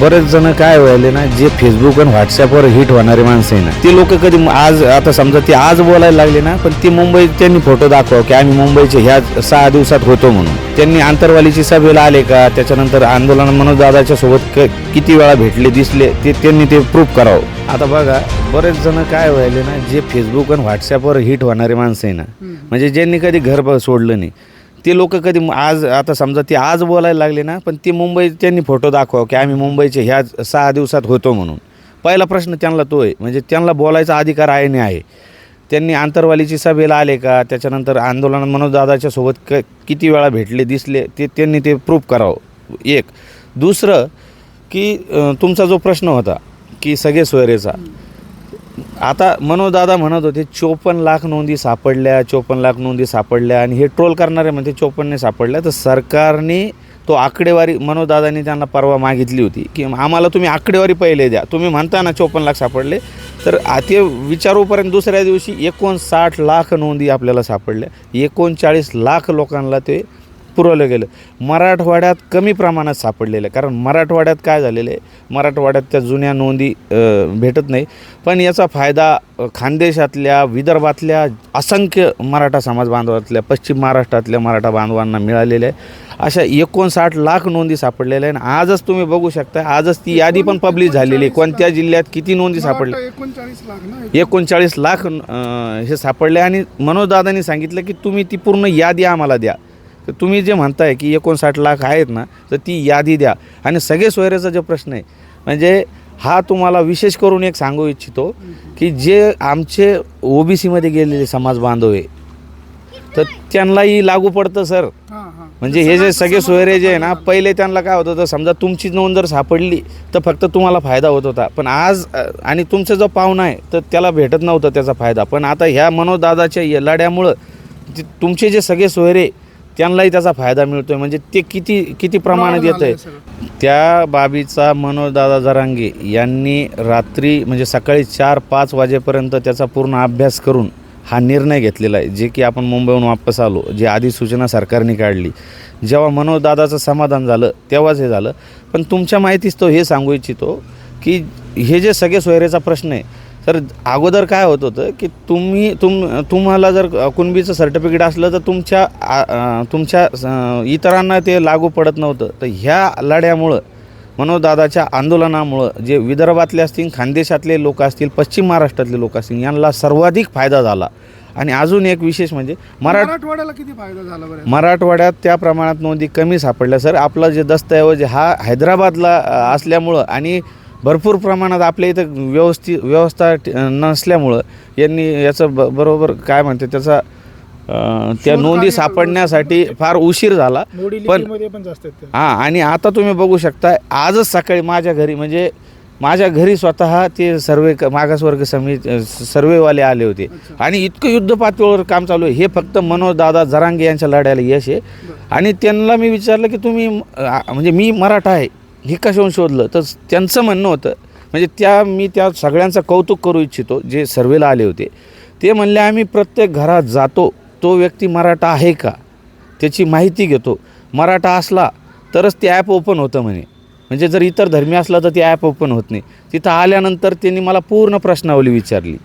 बरेच जण काय व्हायले ना जे फेसबुक आणि व्हॉट्सअपवर हिट होणारे माणसं आहे ना ते लोक कधी आज आता समजा ते आज बोलायला लागले ना पण ते मुंबईत त्यांनी फोटो दाखवा की आम्ही मुंबईचे ह्या सहा दिवसात होतो म्हणून. त्यांनी आंतरवालीची सभेला आले का त्याच्यानंतर आंदोलन मनोज दादाच्या सोबत किती वेळा भेटले दिसले ते त्यांनी ते प्रूफ करावं. आता बघा बरेच जण काय व्हायले ना जे फेसबुक आणि व्हॉट्सअपवर हिट होणारे माणसं आहे ना म्हणजे ज्यांनी कधी घर सोडलं नाही ते लोक कधी आज आता समजा ते आज बोलायला लागले ना पण ते मुंबईत त्यांनी फोटो दाखवा की आम्ही मुंबईचे ह्या सहा दिवसात होतो म्हणून. पहिला प्रश्न त्यांना तो आहे म्हणजे त्यांना बोलायचा अधिकार आहे नाही आहे. त्यांनी आंतरवालीची सभेला आले का त्याच्यानंतर आंदोलन मनोजदादाच्या सोबत क किती वेळा भेटले दिसले ते त्यांनी ते प्रूफ करावं. एक. दुसरं की तुमचा जो प्रश्न होता की सगळे सोयरेचा आता मनोदादा म्हणत होते चोपन्न लाख नोंदी सापडल्या चोपन्न लाख नोंदी सापडल्या आणि हे ट्रोल करणारे म्हणते चोपन्नने सापडल्या. तर सरकारने तो आकडेवारी मनोदादांनी त्यांना परवा मागितली होती की आम्हाला तुम्ही आकडेवारी पहिले द्या. तुम्ही म्हणता ना चोपन्न लाख सापडले. तर आ- ते विचारूपर्यंत दुसऱ्या दिवशी एकोणसाठ लाख नोंदी आपल्याला सापडल्या. एकोणचाळीस लाख लोकांना ते पुरवलं गेलं. मराठवाड्यात कमी प्रमाणात सापडलेलं आहे. कारण मराठवाड्यात काय झालेलं आहे? मराठवाड्यात त्या जुन्या नोंदी भेटत नाही. पण याचा फायदा खानदेशातल्या विदर्भातल्या असंख्य मराठा समाज बांधवातल्या पश्चिम महाराष्ट्रातल्या मराठा बांधवांना मिळालेल्या आहे. अशा एकोणसाठ लाख नोंदी सापडलेल्या आहे आणि आजच तुम्ही बघू शकता आजच ती यादी पण पब्लिश झालेली आहे. कोणत्या जिल्ह्यात किती नोंदी सापडल्या? एकोणचाळीस लाख हे सापडले. आणि मनोजदादांनी सांगितलं की तुम्ही ती पूर्ण यादी आम्हाला द्या. तर तुम्ही जे म्हणताय की एकोणसाठ लाख आहेत ना तर ती यादी द्या. आणि सगळे सोयऱ्याचा जो प्रश्न आहे म्हणजे हा तुम्हाला विशेष करून एक सांगू इच्छितो की जे आमचे ओबीसीमध्ये गेलेले समाज बांधव आहे तर त्यांनाही लागू पडतं सर. म्हणजे हे जे सगळे सोयरे जे आहे ना पहिले त्यांना काय होत होतं समजा तुमची नोंद जर सापडली तर फक्त तुम्हाला फायदा होत होता. पण आज आणि तुमचा जो पाहुणा आहे तर त्याला भेटत नव्हता त्याचा फायदा. पण आता ह्या मनोदादाच्या या लढ्यामुळं तुमचे जे सगळे सोयरे त्यांनाही त्याचा फायदा मिळतोय. म्हणजे ते किती किती प्रमाणात येत आहे त्या बाबीचा मनोजदादा जरांगे यांनी रात्री म्हणजे सकाळी चार पाच वाजेपर्यंत त्याचा पूर्ण अभ्यास करून हा निर्णय घेतलेला आहे. जे की आपण मुंबईहून वापस आलो जी अधिसूचना सरकारने काढली. जेव्हा मनोजदादाचं समाधान झालं तेव्हाच हे झालं. पण तुमच्या माहितीच तो हे सांगू इच्छितो की हे जे सगळे सोयरेचा प्रश्न आहे तर अगोदर काय होत होतं की तुम्ही तुम तुम्हाला जर कुणबीचं सर्टिफिकेट असलं तर तुमच्या तुमच्या इतरांना ते लागू पडत नव्हतं. तर ह्या लढ्यामुळं मनोजदादाच्या आंदोलनामुळं जे विदर्भातले असतील खानदेशातले लोक असतील पश्चिम महाराष्ट्रातले लोक असतील यांना सर्वाधिक फायदा झाला. आणि अजून एक विशेष म्हणजे मराठ मराठवाड्याला किती फायदा झाला बरं? मराठवाड्यात त्या प्रमाणात नोंदी कमी सापडल्या. सर आपला जे दस्तऐवज हा हैदराबादला असल्यामुळं आणि भरपूर प्रमाणात आपल्या इथं व्यवस्थित व्यवस्था नसल्यामुळं यांनी याचं ब बरोबर काय म्हणते त्याचा अ, त्या नोंदी सापडण्यासाठी फार उशीर झाला. मोडी पण लिपीमध्ये पण जास्त आहेत ते. हां आणि आता तुम्ही बघू शकता आजच सकाळी माझ्या घरी म्हणजे माझ्या घरी स्वतः ते सर्वे क- मागासवर्ग समिती सर्वेवाले आले होते. आणि इतकं युद्ध पातळीवर काम चालू आहे. हे फक्त मनोज दादा जरांगे यांच्या लढ्याला यश आहे. आणि त्यांना मी विचारलं की तुम्ही अ, म्हणजे मी मराठा आहे. हे शोधलं? तर त्यांचं म्हणणं होतं म्हणजे त्या मी त्या सगळ्यांचं कौतुक करू इच्छितो जे सर्वेला आले होते. ते म्हणले आम्ही प्रत्येक घरात जातो. तो व्यक्ती मराठा आहे का? त्याची माहिती घेतो. मराठा असला तरच ते ॲप ओपन होतं म्हणे. म्हणजे जर इतर धर्मी असला तर ते ॲप ओपन होत नाही. तिथं आल्यानंतर त्यांनी मला पूर्ण प्रश्नावली विचारली.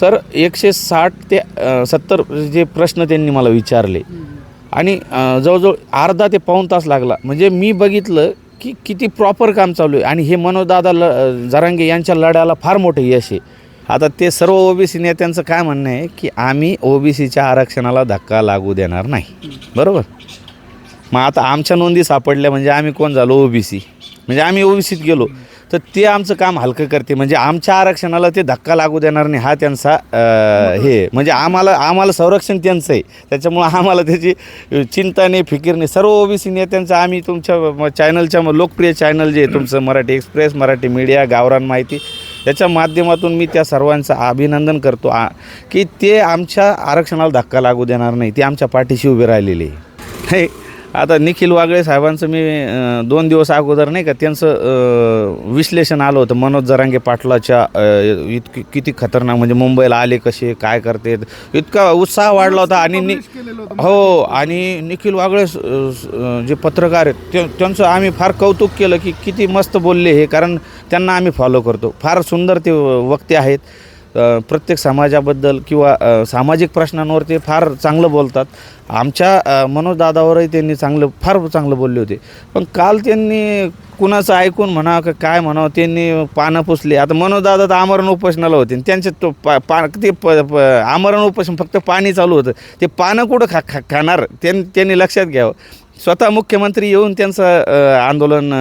सर एकशे साठ ते सत्तर जे प्रश्न त्यांनी मला विचारले. आणि जवळजवळ अर्धा ते पाऊण तास लागला. म्हणजे मी बघितलं की किती प्रॉपर काम चालू आहे. आणि हे मनोदादा ल जरांगे यांच्या लढ्याला फार मोठं यश आहे. आता ते सर्व ओबीसी नेत्यांचं काय म्हणणं आहे की आम्ही ओबीसीच्या आरक्षणाला धक्का लागू देणार नाही. बरोबर? मग आता आमच्या नोंदी सापडल्या म्हणजे आम्ही कोण झालो? ओबीसी. म्हणजे आम्ही ओबीसीत गेलो. तर ते आमचं काम हलकं करते. म्हणजे आमच्या आरक्षणाला ते धक्का लागू देणार नाही. हा त्यांचा हे. म्हणजे आम्हाला आम्हाला संरक्षण त्यांचं आहे. त्याच्यामुळं आम्हाला त्याची चिंता नाही फिकीर नाही. सर्व ओबीसी नेत्यांचं आम्ही तुमच्या चॅनलच्या लोकप्रिय चॅनल जे तुमचं मराठी एक्सप्रेस मराठी मीडिया गावरान माहिती याच्या माध्यमातून मी त्या सर्वांचं अभिनंदन करतो. आ की ते आमच्या आरक्षणाला धक्का लागू देणार नाही. ते आमच्या पाठीशी उभे राहिलेले. आहे हे आता निखिल वागळे साहेबांचं मी दोन दिवस अगोदर नाही का त्यांचं विश्लेषण आलं होतं मनोज जरांगे पाटलाच्या इतकी किती खतरनाक म्हणजे मुंबईला आले कसे काय करते इतका उत्साह वाढला होता आणि नि होतं. हो आणि निखिल वागळे जे पत्रकार आहेत ते- त्यांचं आम्ही फार कौतुक केलं की किती मस्त बोलले हे कारण त्यांना आम्ही फॉलो करतो फार सुंदर ते वक्ते आहेत प्रत्येक समाजाबद्दल किंवा सामाजिक प्रश्नांवर ते फार चांगलं बोलतात. आमच्या मनोजदादावरही त्यांनी चांगलं फार चांगलं बोलले होते. पण काल त्यांनी कुणाचं ऐकून म्हणा का काय म्हणावं त्यांनी पानं पुसली. आता मनोजदादा तर आमरण उपोषणाला होते. आणि त्यांचे तो पा पा ते प प आमरण उपोषण फक्त पाणी चालू होतं. ते पानं कुठं खा खा खाणार? त्यां त्यांनी लक्षात घ्यावं. स्वतः मुख्यमंत्री येऊन त्यांचं आंदोलन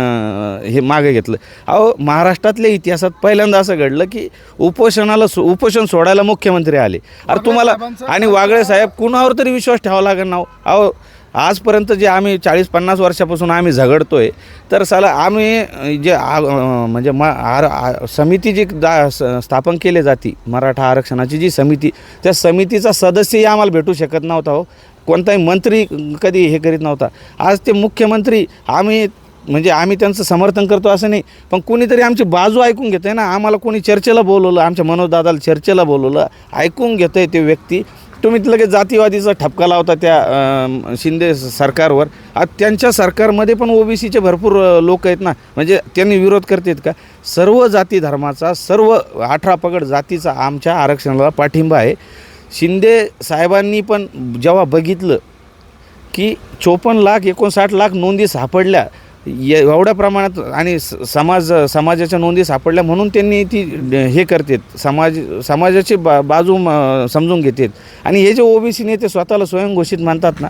हे मागे घेतलं. अहो महाराष्ट्रातल्या इतिहासात पहिल्यांदा असं घडलं की उपोषणाला सो- उपोषण सोडायला मुख्यमंत्री आले. अरे तुम्हाला आणि वागळे साहेब कुणावर तरी विश्वास ठेवावा लागेल ना हो. अहो आजपर्यंत जे आम्ही चाळीस पन्नास वर्षापासून आम्ही झगडतोय तर साला आम्ही जे म्हणजे म आर समिती जी दा स्थापन केली जाते मराठा आरक्षणाची जी समिती त्या समितीचा सदस्यही आम्हाला भेटू शकत नव्हता हो. कोणताही मंत्री कधी हे करीत नव्हता. आज ते मुख्यमंत्री आम्ही म्हणजे आम्ही त्यांचं समर्थन करतो असं नाही पण कोणीतरी आमची बाजू ऐकून घेतं आहे ना. आम्हाला कोणी चर्चेला बोलवलं आमच्या मनोजदादाला चर्चेला बोलवलं ऐकून घेतं आहे ते व्यक्ती. तुम्ही लगेच जातीवादीचा ठपका लावता त्या शिंदे सरकारवर. आज त्यांच्या सरकारमध्ये पण ओबीसीचे भरपूर लोक आहेत ना. म्हणजे त्यांनी विरोध करतात का? सर्व जाती धर्माचा सर्व अठरा पगड जातीचा आमच्या आरक्षणाला पाठिंबा आहे. शिंदे साहेबांनी पण जेव्हा बघितलं की चोपन्न लाख एकोणसाठ लाख नोंदी सापडल्या ये- एवढ्या प्रमाणात आणि स- समाज समाजाच्या नोंदी सापडल्या म्हणून त्यांनी ती हे करतात समाज समाजाची बा बाजू समजून घेतात. आणि हे जे ओबीसी नेते स्वतःला स्वयंघोषित मानतात ना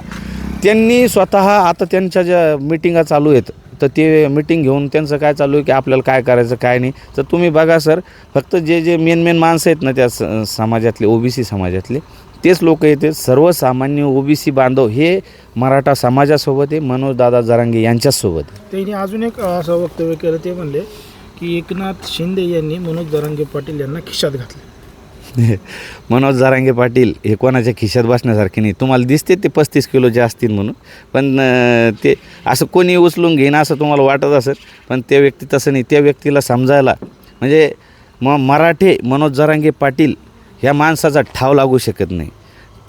त्यांनी स्वतः आता त्यांच्या ज्या मिटिंगा चालू आहेत तर ते मिटिंग घेऊन त्यांचं काय चालू आहे की आपल्याला काय करायचं काय नाही. तर तुम्ही बघा सर फक्त जे जे मेन मेन माणसं आहेत ना त्या स- समाजातले ओबीसी समाजातले तेच लोक येते. सर्वसामान्य ओबीसी बांधव हे मराठा समाजासोबत आहे मनोजदादा जरांगे यांच्याचसोबत त्यांनी अजून एक असं वक्तव्य केलं ते म्हणले की एकनाथ शिंदे यांनी मनोज जरांगे पाटील यांना खिशात घातले. मनोज जारांगे पाटील हे कोणाच्या खिशात बसण्यासारखे नाही. तुम्हाला दिसते ते पस्तीस किलोचे असतील म्हणून. पण ते असं कोणी उचलून घेईन असं तुम्हाला वाटत असेल पण त्या व्यक्ती तसं नाही. त्या व्यक्तीला समजायला म्हणजे म मराठे मनोज जरांगे पाटील ह्या माणसाचा ठाव लागू शकत नाही.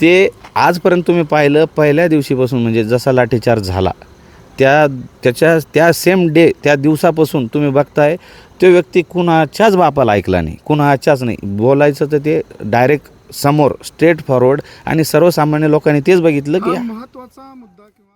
ते आजपर्यंत तुम्ही पाहिलं पहिल्या दिवशीपासून म्हणजे जसा लाठीचार्ज झाला त्या त्याच्या त्या सेम डे त्या दिवसापासून तुम्ही बघताय तो व्यक्ती कुणाच्याच बापाला ऐकला नाही कुणाच्याच नाही. बोलायचं तर ते डायरेक्ट समोर स्ट्रेट फॉरवर्ड आणि सर्वसामान्य लोकांनी तेच बघितलं की हा महत्त्वाचा मुद्दा किंवा